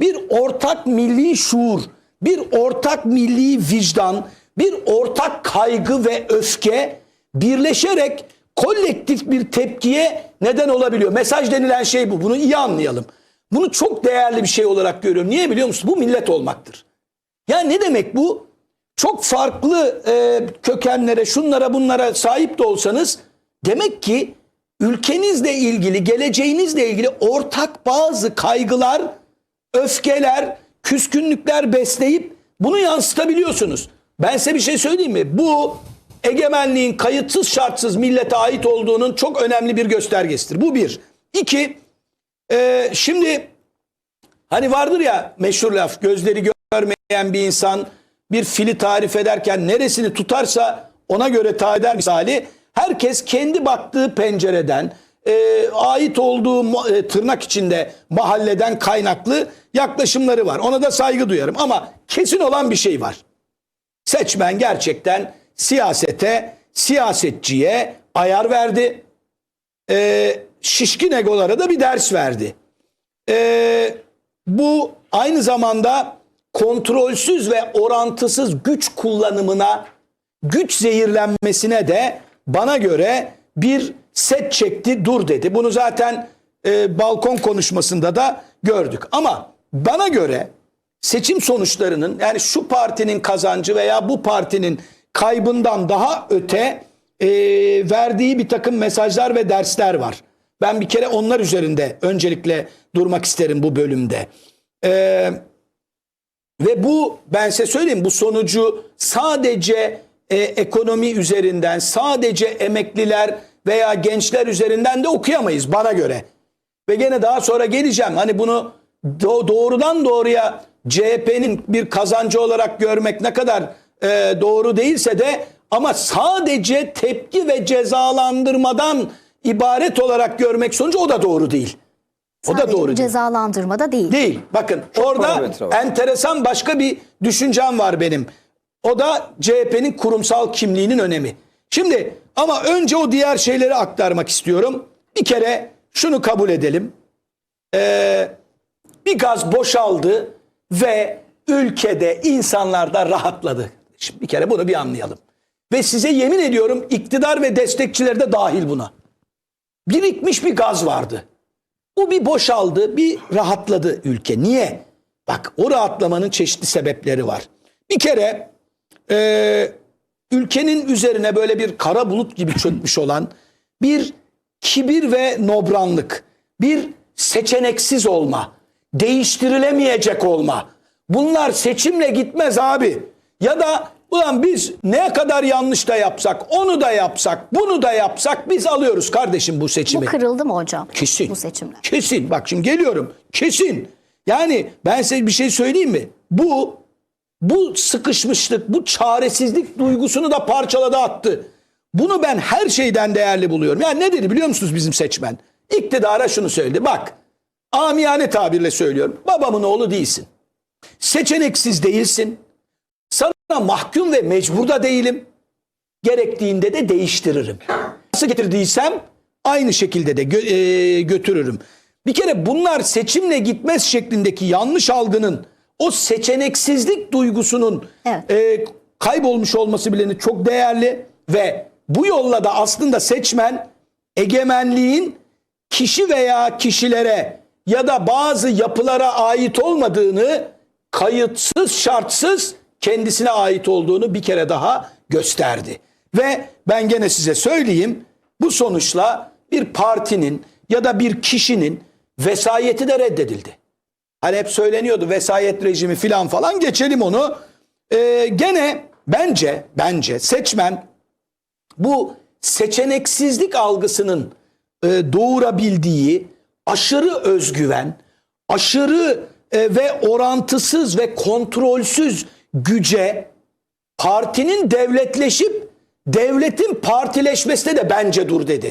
bir ortak milli şuur, bir ortak milli vicdan, bir ortak kaygı ve öfke birleşerek kolektif bir tepkiye neden olabiliyor. Mesaj denilen şey bu. Bunu iyi anlayalım. Bunu çok değerli bir şey olarak görüyorum. Niye biliyor musun? Bu millet olmaktır. Ya ne demek bu? Çok farklı e, kökenlere, şunlara bunlara sahip de olsanız demek ki ülkenizle ilgili, geleceğinizle ilgili ortak bazı kaygılar, öfkeler, küskünlükler besleyip bunu yansıtabiliyorsunuz. Ben size bir şey söyleyeyim mi? Bu egemenliğin kayıtsız şartsız millete ait olduğunun çok önemli bir göstergesidir. Bu bir. İki, e, şimdi Hani vardır ya meşhur laf gözleri görmeyen bir insan bir fili tarif ederken neresini tutarsa ona göre tarif eder misali. Herkes kendi baktığı pencereden e, ait olduğu e, tırnak içinde mahalleden kaynaklı yaklaşımları var. Ona da saygı duyarım ama kesin olan bir şey var. Seçmen gerçekten siyasete, siyasetçiye ayar verdi. E, şişkin egolara da bir ders verdi. Ee, bu aynı zamanda kontrolsüz ve orantısız güç kullanımına, güç zehirlenmesine de bana göre bir set çekti dur dedi. Bunu zaten e, balkon konuşmasında da gördük. Ama bana göre seçim sonuçlarının yani şu partinin kazancı veya bu partinin kaybından daha öte e, verdiği bir takım mesajlar ve dersler var. Ben bir kere onlar üzerinde öncelikle durmak isterim bu bölümde. Ee, ve bu ben size söyleyeyim bu sonucu sadece e, ekonomi üzerinden sadece emekliler veya gençler üzerinden de okuyamayız bana göre. Ve gene daha sonra geleceğim. Hani bunu do- doğrudan doğruya CHP'nin bir kazancı olarak görmek ne kadar e, doğru değilse de ama sadece tepki ve cezalandırmadan ibaret olarak görmek sonucu o da doğru değil. O da doğru değil. cezalandırma da değil. Değil. Bakın orada parametre var. enteresan başka bir düşüncem var benim. O da CHP'nin kurumsal kimliğinin önemi. Şimdi ama önce o diğer şeyleri aktarmak istiyorum. Bir kere şunu kabul edelim. Ee, bir gaz boşaldı ve ülkede insanlar da rahatladı. Şimdi bir kere bunu bir anlayalım. Ve size yemin ediyorum iktidar ve destekçiler de dahil buna. Birikmiş bir gaz vardı. Bu bir boşaldı, bir rahatladı ülke. Niye? Bak o rahatlamanın çeşitli sebepleri var. Bir kere e, ülkenin üzerine böyle bir kara bulut gibi çökmüş olan bir kibir ve nobranlık, bir seçeneksiz olma, değiştirilemeyecek olma. Bunlar seçimle gitmez abi. Ya da ulan biz ne kadar yanlış da yapsak, onu da yapsak, bunu da yapsak biz alıyoruz kardeşim bu Bu seçimi. kırıldı mı hocam? Kesin. Bu seçimle. Kesin. Bak şimdi geliyorum. Kesin. Yani ben size bir şey söyleyeyim mi? Bu bu sıkışmışlık, bu çaresizlik duygusunu da parçaladı attı. Bunu ben her şeyden değerli buluyorum. Yani ne dedi biliyor musunuz bizim seçmen? İktidara şunu söyledi. Bak amiyane tabirle söylüyorum. Babamın oğlu değilsin. Seçeneksiz değilsin. Sana mahkum ve mecbur da değilim. Gerektiğinde de değiştiririm. Nasıl getirdiysem aynı şekilde de gö- e, götürürüm. Bir kere bunlar seçimle gitmez şeklindeki yanlış algının o seçeneksizlik duygusunun Evet. e, kaybolmuş olması bile çok değerli ve bu yolla da aslında seçmen egemenliğin kişi veya kişilere ya da bazı yapılara ait olmadığını kayıtsız şartsız kendisine ait olduğunu bir kere daha gösterdi. Ve ben gene size söyleyeyim bu sonuçla bir partinin ya da bir kişinin vesayeti de reddedildi. Hani hep söyleniyordu vesayet rejimi filan falan geçelim onu. Ee, gene bence bence seçmen bu seçeneksizlik algısının e, doğurabildiği aşırı özgüven, aşırı e, ve orantısız ve kontrolsüz güce partinin devletleşip devletin partileşmesine de bence dur dedi.